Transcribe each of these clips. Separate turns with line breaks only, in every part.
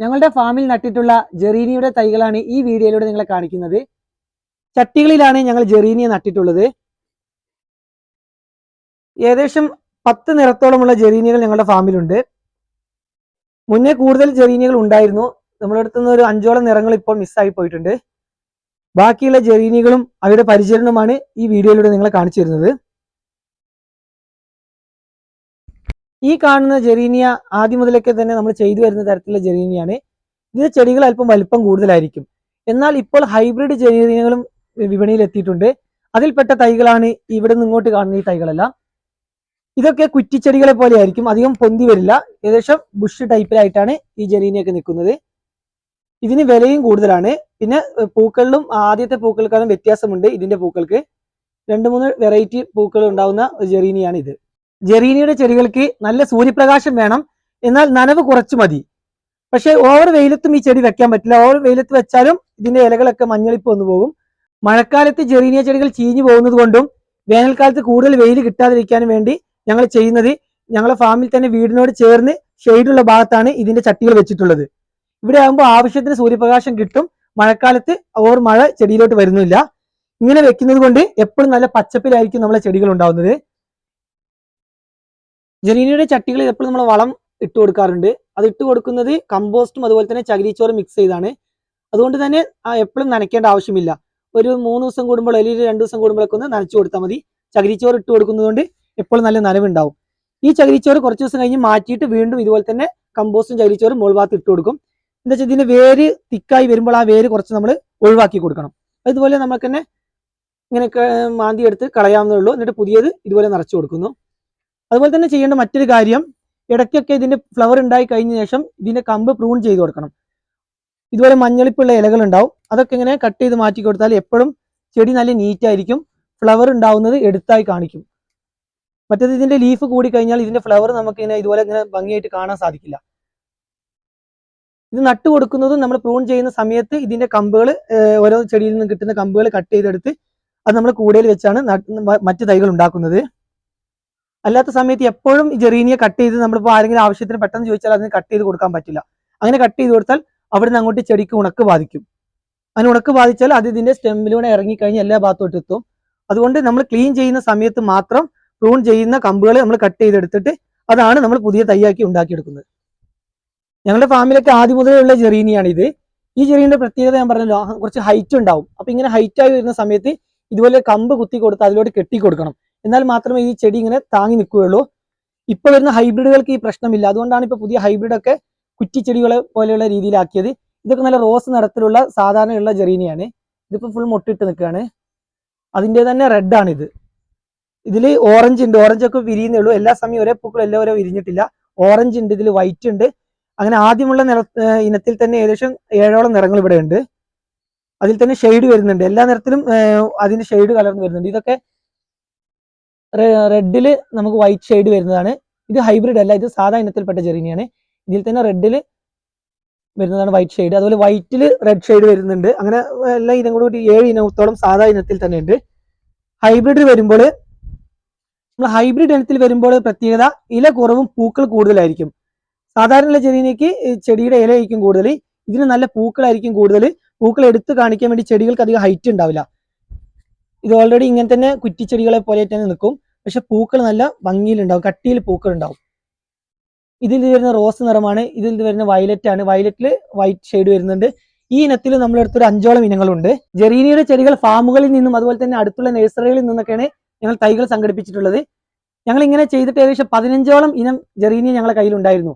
ഞങ്ങളുടെ ഫാമിൽ നട്ടിട്ടുള്ള ജെറീനിയുടെ തൈകളാണ് ഈ വീഡിയോയിലൂടെ നിങ്ങളെ കാണിക്കുന്നത്. ചട്ടികളിലാണ് ഞങ്ങൾ ജെറീനിയ നട്ടിട്ടുള്ളത്. ഏകദേശം പത്ത് നിറത്തോളമുള്ള ജെറീനിയകൾ ഞങ്ങളുടെ ഫാമിലുണ്ട് മുന്നേ കൂടുതൽ ജെറീനിയകൾ ഉണ്ടായിരുന്നു. നമ്മുടെ അടുത്ത് നിന്ന് ഒരു അഞ്ചോളം നിറങ്ങൾ ഇപ്പോൾ മിസ്സായി പോയിട്ടുണ്ട്. ബാക്കിയുള്ള ജെറീനികളും അവയുടെ പരിചരണമാണ് ഈ വീഡിയോയിലൂടെ നിങ്ങളെ കാണിച്ചു തരുന്നത്. ഈ കാണുന്ന ജെറീനിയ ആദ്യം മുതലൊക്കെ തന്നെ നമ്മൾ ചെയ്തു വരുന്ന തരത്തിലുള്ള ജെറീനിയാണ്. ഇതിന്റെ ചെടികൾ അല്പം വലിപ്പം കൂടുതലായിരിക്കും. എന്നാൽ ഇപ്പോൾ ഹൈബ്രിഡ് ജെറീനിയകളും വിപണിയിൽ എത്തിയിട്ടുണ്ട്. അതിൽപ്പെട്ട തൈകളാണ് ഇവിടെ നിന്ന് ഇങ്ങോട്ട് കാണുന്ന ഈ തൈകളെല്ലാം. ഇതൊക്കെ കുറ്റിച്ചെടികളെ പോലെ ആയിരിക്കും അധികം പൊന്തി വരില്ല. ഏകദേശം ബുഷ് ടൈപ്പിലായിട്ടാണ് ഈ ജെറീനിയൊക്കെ നിൽക്കുന്നത്. ഇതിന് വിലയും കൂടുതലാണ്. പിന്നെ പൂക്കളിലും ആദ്യത്തെ പൂക്കൾക്കാളും വ്യത്യാസമുണ്ട് ഇതിന്റെ പൂക്കൾക്ക്. രണ്ട് മൂന്ന് വെറൈറ്റി പൂക്കൾ ഉണ്ടാവുന്ന ജെറീനിയാണ് ഇത് ജെറീനിയുടെ ചെടികൾക്ക് നല്ല സൂര്യപ്രകാശം വേണം. എന്നാൽ നനവ് കുറച്ച് മതി. പക്ഷെ ഓവർ വെയിലത്തും ഈ ചെടി വെക്കാൻ പറ്റില്ല. ഓവർ വെയിലത്ത് വെച്ചാലും ഇതിന്റെ ഇലകളൊക്കെ മഞ്ഞളിപ്പ് വന്നു പോകും. മഴക്കാലത്ത് ജെറീനിയ ചെടികൾ ചീഞ്ഞു പോകുന്നത് കൊണ്ടും വേനൽക്കാലത്ത് കൂടുതൽ വെയിൽ കിട്ടാതിരിക്കാനും വേണ്ടി ഞങ്ങൾ ചെയ്യുന്നത് ഞങ്ങളെ ഫാമിൽ തന്നെ വീടിനോട് ചേർന്ന് ഷെയ്ഡുള്ള ഭാഗത്താണ് ഇതിന്റെ ചട്ടികൾ വെച്ചിട്ടുള്ളത്. ഇവിടെ ആകുമ്പോൾ ആവശ്യത്തിന് സൂര്യപ്രകാശം കിട്ടും. മഴക്കാലത്ത് ഓവർ മഴ ചെടിയിലോട്ട് വരുന്നില്ല. ഇങ്ങനെ വെക്കുന്നത് കൊണ്ട് എപ്പോഴും നല്ല പച്ചപ്പിലായിരിക്കും നമ്മളെ ചെടികൾ ഉണ്ടാവുന്നത്. ജെറീനിയുടെ ചട്ടികൾ എപ്പോഴും നമ്മൾ വളം ഇട്ട് കൊടുക്കാറുണ്ട്. അത് ഇട്ട് കൊടുക്കുന്നത് കമ്പോസ്റ്റും അതുപോലെ തന്നെ ചകിരിച്ചോറ് മിക്സ് ചെയ്താണ്. അതുകൊണ്ട് തന്നെ എപ്പോഴും നനയ്ക്കേണ്ട ആവശ്യമില്ല. ഒരു മൂന്ന് ദിവസം കൂടുമ്പോൾ അല്ലെങ്കിൽ രണ്ട് ദിവസം കൂടുമ്പോഴൊക്കെ ഒന്ന് നനച്ചു കൊടുത്താൽ മതി. ചകിരിച്ചോറ് ഇട്ട് കൊടുക്കുന്നതുകൊണ്ട് എപ്പോഴും നല്ല നനവുണ്ടാവും. ഈ ചകിരിച്ചോറ് കുറച്ച് ദിവസം കഴിഞ്ഞ് മാറ്റിയിട്ട് വീണ്ടും ഇതുപോലെ തന്നെ കമ്പോസ്റ്റും ചകിരിച്ചോറും മുൾഭാഗത്ത് ഇട്ട് കൊടുക്കും. എന്താ വെച്ചാൽ ഇതിന്റെ വേര് തിക്കായി വരുമ്പോൾ ആ വേര് കുറച്ച് നമ്മൾ ഒഴിവാക്കി കൊടുക്കണം. അതുപോലെ നമുക്ക് തന്നെ ഇങ്ങനെ മാന്തി എടുത്ത് കളയാവുന്നേ ഉള്ളൂ. എന്നിട്ട് പുതിയത് ഇതുപോലെ നിറച്ചു കൊടുക്കുന്നു. അതുപോലെ തന്നെ ചെയ്യേണ്ട മറ്റൊരു കാര്യം ഇടയ്ക്കൊക്കെ ഇതിന്റെ ഫ്ലവർ ഉണ്ടായി കഴിഞ്ഞ ശേഷം ഇതിന്റെ കമ്പ് പ്രൂൺ ചെയ്ത് കൊടുക്കണം. ഇതുപോലെ മഞ്ഞളിപ്പുള്ള ഇലകൾ ഉണ്ടാവും. അതൊക്കെ ഇങ്ങനെ കട്ട് ചെയ്ത് മാറ്റി കൊടുത്താൽ എപ്പോഴും ചെടി നല്ല നീറ്റ് ആയിരിക്കും. ഫ്ലവർ ഉണ്ടാവുന്നത് എടുത്തായി കാണിക്കും. മറ്റേത് ഇതിന്റെ ലീഫ് കൂടി കഴിഞ്ഞാൽ ഇതിന്റെ ഫ്ലവർ നമുക്ക് ഇങ്ങനെ ഇതുപോലെ ഇങ്ങനെ ഭംഗിയായിട്ട് കാണാൻ സാധിക്കില്ല. ഇത് നട്ടു കൊടുക്കുന്നതും നമ്മൾ പ്രൂൺ ചെയ്യുന്ന സമയത്ത് ഇതിന്റെ കമ്പുകൾ ഓരോ ചെടിയിൽ നിന്ന് കിട്ടുന്ന കമ്പുകൾ കട്ട് ചെയ്തെടുത്ത് അത് നമ്മൾ കൂടയിൽ വെച്ചാണ് മറ്റു മറ്റ് തൈകൾ ഉണ്ടാക്കുന്നത്. അല്ലാത്ത സമയത്ത് എപ്പോഴും ജെറീനിയെ കട്ട് ചെയ്ത് നമ്മളിപ്പോൾ ആരെങ്കിലും ആവശ്യത്തിന് പെട്ടെന്ന് ചോദിച്ചാൽ അതിന് കട്ട് ചെയ്ത് കൊടുക്കാൻ പറ്റില്ല. അങ്ങനെ കട്ട് ചെയ്ത് കൊടുത്താൽ അവിടെ നിന്ന് അങ്ങോട്ട് ചെടിക്ക് ഉണക്ക് ബാധിക്കും. അങ്ങനെ ഉണക്ക് ബാധിച്ചാൽ അത് ഇതിന്റെ സ്റ്റെമ്മിലൂടെ ഇറങ്ങിക്കഴിഞ്ഞ് എല്ലാ ഭാഗത്തോട്ട് എത്തും. അതുകൊണ്ട് നമ്മൾ ക്ലീൻ ചെയ്യുന്ന സമയത്ത് മാത്രം പ്രൂൺ ചെയ്യുന്ന കമ്പുകൾ നമ്മൾ കട്ട് ചെയ്തെടുത്തിട്ട് അതാണ് നമ്മൾ പുതിയ തൈയാക്കി ഉണ്ടാക്കിയെടുക്കുന്നത്. ഞങ്ങളുടെ ഫാമിലൊക്കെ ആദ്യം മുതലുള്ള ജെറീനിയാണ് ഇത് ഈ ജെറീനിന്റെ പ്രത്യേകത ഞാൻ പറഞ്ഞല്ലോ കുറച്ച് ഹൈറ്റ് ഉണ്ടാവും. അപ്പൊ ഇങ്ങനെ ഹൈറ്റ് ആയി വരുന്ന സമയത്ത് ഇതുപോലെ കമ്പ് കുത്തി കൊടുത്ത് അതിലോട്ട് കെട്ടി കൊടുക്കണം. എന്നാൽ മാത്രമേ ഈ ചെടി ഇങ്ങനെ താങ്ങി നിൽക്കുകയുള്ളൂ. ഇപ്പൊ വരുന്ന ഹൈബ്രിഡുകൾക്ക് ഈ പ്രശ്നമില്ല. അതുകൊണ്ടാണ് ഇപ്പൊ പുതിയ ഹൈബ്രിഡൊക്കെ കുറ്റിച്ചെടികളെ പോലെയുള്ള രീതിയിലാക്കിയത്. ഇതൊക്കെ നല്ല റോസ് നിറത്തിലുള്ള സാധാരണയുള്ള ജെറീനിയാണ്. ഇതിപ്പോ ഫുൾ മുട്ടിട്ട് നിൽക്കുകയാണ്. അതിന്റെ തന്നെ റെഡ് ആണ് ഇത് ഇതിൽ ഓറഞ്ച് ഉണ്ട്. ഓറഞ്ച് ഒക്കെ വിരിയുന്നേ ഉള്ളൂ. എല്ലാ സമയം ഒരേ പൂക്കൾ എല്ലാം ഓരോ വിരിഞ്ഞിട്ടില്ല. ഓറഞ്ച് ഉണ്ട് ഇതിൽ വൈറ്റ് ഉണ്ട്. അങ്ങനെ ആദ്യമുള്ള നിറ ഇനത്തിൽ തന്നെ ഏകദേശം ഏഴോളം നിറങ്ങൾ ഇവിടെ ഉണ്ട്. അതിൽ തന്നെ ഷെയ്ഡ് വരുന്നുണ്ട്. എല്ലാ നിറത്തിലും അതിന്റെ ഷെയ്ഡ് കലർന്ന് വരുന്നുണ്ട്. ഇതൊക്കെ റെഡിൽ നമുക്ക് വൈറ്റ് ഷെയ്ഡ് വരുന്നതാണ്. ഇത് ഹൈബ്രിഡ് അല്ല ഇത് സാധാ ഇനത്തിൽപ്പെട്ട ജെറീനിയാണ്. ഇതിൽ തന്നെ റെഡിൽ വരുന്നതാണ് വൈറ്റ് ഷെയ്ഡ് അതുപോലെ വൈറ്റിൽ റെഡ് ഷെയ്ഡ് വരുന്നുണ്ട്. അങ്ങനെ എല്ലാ ഇനം കൂടി ഏഴ് ഇനത്തോളം സാധാ ഇനത്തിൽ തന്നെ ഉണ്ട്. ഹൈബ്രിഡ് വരുമ്പോൾ നമ്മൾ ഹൈബ്രിഡ് ഇനത്തിൽ വരുമ്പോൾ പ്രത്യേകത ഇല കുറവും പൂക്കൾ കൂടുതലായിരിക്കും. സാധാരണ ചെറിയക്ക് ചെടിയുടെ ഇലയായിരിക്കും കൂടുതൽ. ഇതിന് നല്ല പൂക്കളായിരിക്കും കൂടുതൽ. പൂക്കൾ എടുത്തു കാണിക്കാൻ വേണ്ടി ചെടികൾക്ക് അധികം ഹൈറ്റ് ഉണ്ടാവില്ല. ഇത് ഓൾറെഡി ഇങ്ങനെ തന്നെ കുറ്റിച്ചെടികളെ പോലെ തന്നെ നിൽക്കും പക്ഷെ പൂക്കൾ നല്ല ഭംഗിയിലുണ്ടാവും കട്ടിയിൽ പൂക്കൾ ഉണ്ടാവും ഇതിൽ വരുന്ന റോസ് നിറമാണ് ഇതിൽ വരുന്ന വയലറ്റ് ആണ്. വയലറ്റിൽ വൈറ്റ് ഷെയ്ഡ് വരുന്നുണ്ട്. ഈ ഇനത്തിൽ നമ്മളെടുത്ത് ഒരു അഞ്ചോളം ഇനങ്ങളുണ്ട്. ജെറീനിയുടെ ചെടികൾ ഫാമുകളിൽ നിന്നും അതുപോലെ തന്നെ അടുത്തുള്ള നഴ്സറികളിൽ നിന്നൊക്കെയാണ് ഞങ്ങൾ തൈകൾ സംഘടിപ്പിച്ചിട്ടുള്ളത്. ഞങ്ങൾ ഇങ്ങനെ ചെയ്തിട്ട് ഏകദേശം പതിനഞ്ചോളം ഇനം ജെറീനിയ ഞങ്ങളുടെ കയ്യിലുണ്ടായിരുന്നു.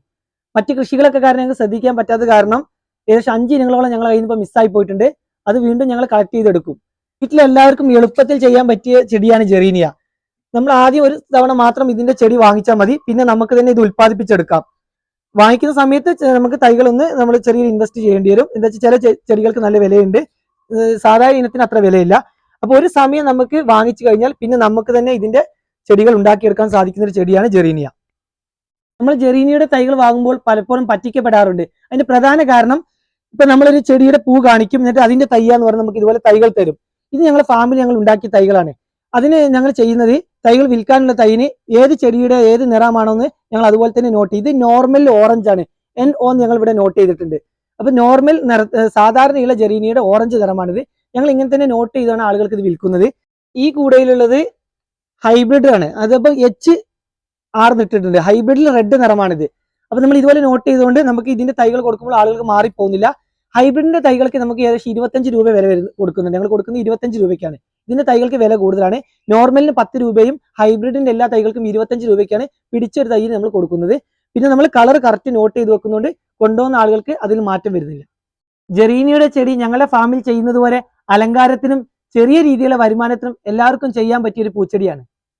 മറ്റ് കൃഷികളൊക്കെ കാരണം ഞങ്ങൾക്ക് ശ്രദ്ധിക്കാൻ പറ്റാത്ത കാരണം ഏകദേശം അഞ്ച് ഇനങ്ങളോളം ഞങ്ങളുടെ കയ്യിൽ നിന്ന് ഇപ്പോൾ മിസ്സായി പോയിട്ടുണ്ട്. അത് വീണ്ടും ഞങ്ങൾ കളക്ട് ചെയ്തെടുക്കും. വീട്ടിൽ എല്ലാവർക്കും എളുപ്പത്തിൽ ചെയ്യാൻ പറ്റിയ ചെടിയാണ് ജെറീനിയ. നമ്മൾ ആദ്യം ഒരു തവണ മാത്രം ഇതിന്റെ ചെടി വാങ്ങിച്ചാൽ മതി. പിന്നെ നമുക്ക് തന്നെ ഇത് ഉൽപ്പാദിപ്പിച്ചെടുക്കാം. വാങ്ങിക്കുന്ന സമയത്ത് നമുക്ക് തൈകളൊന്ന് നമ്മൾ ചെറിയൊരു ഇൻവെസ്റ്റ് ചെയ്യേണ്ടി വരും. എന്താ വെച്ചാൽ ചില ചെടികൾക്ക് നല്ല വിലയുണ്ട്. സാധാരണ ഇനത്തിന് അത്ര വിലയില്ല. അപ്പോൾ ഒരു സമയം നമുക്ക് വാങ്ങിച്ചു കഴിഞ്ഞാൽ പിന്നെ നമുക്ക് തന്നെ ഇതിന്റെ ചെടികൾ ഉണ്ടാക്കിയെടുക്കാൻ സാധിക്കുന്ന ഒരു ചെടിയാണ് ജെറീനിയ. നമ്മൾ ജെറീനിയുടെ തൈകൾ വാങ്ങുമ്പോൾ പലപ്പോഴും പറ്റിക്കപ്പെടാറുണ്ട്. അതിന്റെ പ്രധാന കാരണം ഇപ്പൊ നമ്മളൊരു ചെടിയുടെ പൂ കാണിക്കും എന്നിട്ട് അതിന്റെ തയ്യാന്ന് പറഞ്ഞ് നമുക്ക് ഇതുപോലെ തൈകൾ തരും. ഇത് ഞങ്ങളുടെ ഫാമിൽ ഞങ്ങൾ ഉണ്ടാക്കിയ തൈകളാണ്. അതിന് ഞങ്ങൾ ചെയ്യുന്നത് തൈകൾ വിൽക്കാനുള്ള തൈന് ഏത് ചെടിയുടെ ഏത് നിറമാണോ എന്ന് ഞങ്ങൾ അതുപോലെ തന്നെ നോട്ട് ചെയ്ത് നോർമൽ ഓറഞ്ച് ആണ്. എൻ ഓ ഞങ്ങൾ ഇവിടെ നോട്ട് ചെയ്തിട്ടുണ്ട്. അപ്പൊ നോർമൽ നിറ സാധാരണയുള്ള ജെറീനിയുടെ ഓറഞ്ച് നിറമാണിത്. ഞങ്ങൾ ഇങ്ങനെ തന്നെ നോട്ട് ചെയ്താണ് ആളുകൾക്ക് ഇത് വിൽക്കുന്നത്. ഈ കൂടയിലുള്ളത് ഹൈബ്രിഡ് ആണ്. അതിപ്പോ എച്ച് ആർന്നിട്ടിട്ടുണ്ട്. ഹൈബ്രിഡിൽ റെഡ് നിറമാണിത്. അപ്പൊ നമ്മൾ ഇതുപോലെ നോട്ട് ചെയ്തുകൊണ്ട് നമുക്ക് ഇതിന്റെ തൈകൾ കൊടുക്കുമ്പോൾ ആളുകൾക്ക് മാറിപ്പോകുന്നില്ല. ഹൈബ്രിഡിന്റെ തൈകൾക്ക് നമുക്ക് ഏകദേശം ഇരുപത്തഞ്ച് രൂപ വില കൊടുക്കുന്നുണ്ട്. ഞങ്ങൾ കൊടുക്കുന്നത് ഇരുപത്തഞ്ച് രൂപയ്ക്കാണ്. ഇതിന്റെ തൈകൾക്ക് വില കൂടുതലാണ്. നോർമലിന് പത്ത് രൂപയും ഹൈബ്രിഡിന്റെ എല്ലാ തൈകൾക്കും ഇരുപത്തഞ്ച് രൂപയ്ക്കാണ് പിടിച്ചൊരു തൈ നമ്മൾ കൊടുക്കുന്നത്. പിന്നെ നമ്മൾ കളർ കറക്റ്റ് നോട്ട് ചെയ്ത് വെക്കുന്നുണ്ട് കൊണ്ടുപോകുന്ന ആളുകൾക്ക് അതിൽ മാറ്റം വരുന്നില്ല. ജെറീനിയുടെ ചെടി ഞങ്ങളുടെ ഫാമിൽ ചെയ്യുന്നത് അലങ്കാരത്തിനും ചെറിയ രീതിയിലുള്ള വരുമാനത്തിനും എല്ലാവർക്കും ചെയ്യാൻ പറ്റിയ ഒരു പൂച്ചെടിയാണ്.